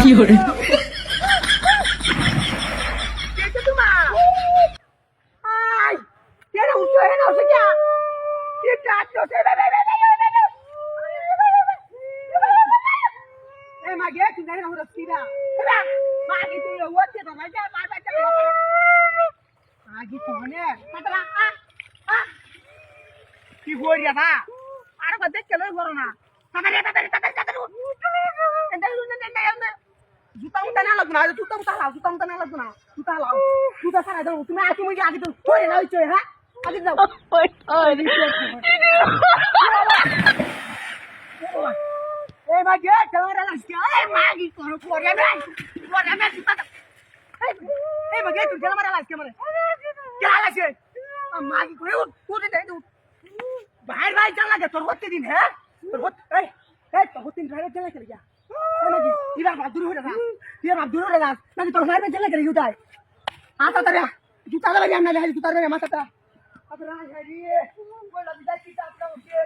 কি হে না। উঠছে কি কে টাটো সে লাগবে না জুতা উঠা লাও জুতা উঠা না লাগবে না। জুতা লাও জুতা সারা দাও তুমি আগে মুই আগে তো চলে না চলে হ্যাঁ? আগে যাও। এই মাগে ক্যামেরা লাগছে এই মাগি কোন পরে না পরে না জুতা এই মাগে তুই ক্যামেরা লাগছে মানে কে লাগছে মাগি করে উঠে দে বাইরে বাইরে চাল লাগে তোর হতে দিন হ্যাঁ? তোর হতে এই তোর হতে দিন বাইরে চাল যা নাকি ইবার ভাত দূর হয়ে যা ইবার ভাত দূর হয়ে যা নাকি তোর বাইরে চাল লাগে জুতায় আতা তারে জুতা দেবে আমরা দেখি জুতা দেবে মাথাটা আদরা হারি বলা বিদা কি তাপটা উঠে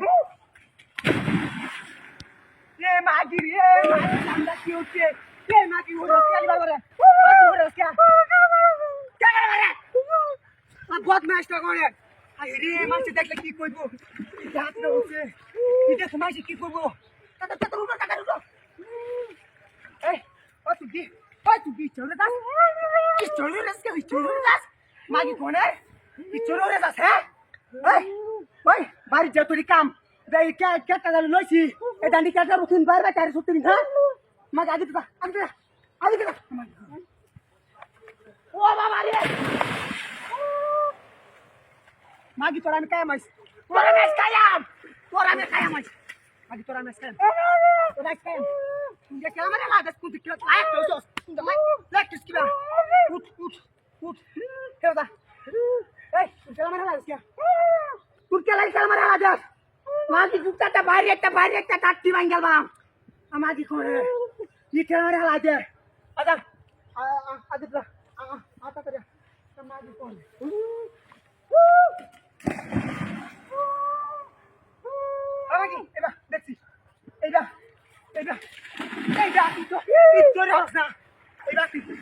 রে মাগি রে মাগি আমরা কি উঠে রে মাগি ওরে কালি বাবারে ওরে কে কে করে আর বদমাশ টা করে আরে মাছ দেখলে কি করব রাত না হচ্ছে এটা সমাজ কি করব টাটা টাটা উঠো টাটা উঠো এই ও তুই কি ও তুই কি চলে যাস কি চলে যাস কি চলে যাস মাগি কোনে কি চলে যাস হ্যাঁ এই ওই বাড়ি যা তোর কাম দেই কে কে টাকা লইছি এ দাঁড়ি কাটা রুকিন বাইরে বাইরে সত্যি হ্যাঁ মাগ আগে তো আগে তো আগে তো ও বাবা রে Magi তোরা আমি কায়াম আইস তোরা আমি কায়াম তোরা আমি কায়াম আইস মাগি তোরা আমি কায়াম তোরা কায়াম তুই যে ক্যামেরা লাগাস তুই কি লাইক করছস তুই তো লাইক কিস কিবা উঠ উঠ উঠ কেউ দা এই তুই ক্যামেরা লাগাস কে তুই কে লাইক ক্যামেরা লাগাস মাগি জুতাটা বাইরে একটা বাইরে একটা টাট্টি ভাঙ্গেল বাম আমাগি করে ই ক্যামেরা লাগে আদা আদিত্য আতা করে মাগি কোন আমাকে এবার দেখছি এইটা এইটা এইটা তুই তো ইচ্ছরে হস না। এইটা তুই তুই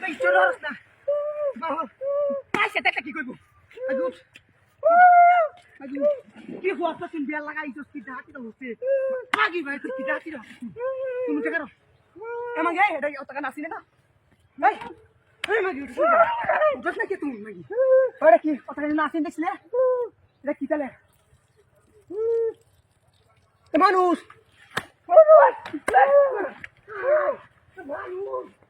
তো ইচ্ছরে হস না। কাই সেটা কি করব? কি হওয়া তো তুমি বিয়া লাগাইছস কি ডাকি তো হচ্ছে? আগি ভাই তুই কি ডাকি রে তুমি কে করো আমাকে এটা অত কান আসিনে না ভাই এই মাগি উঠছ না কি তুমি মাগি? ওরে কি অত কান এটা মানুষ! Come on, move!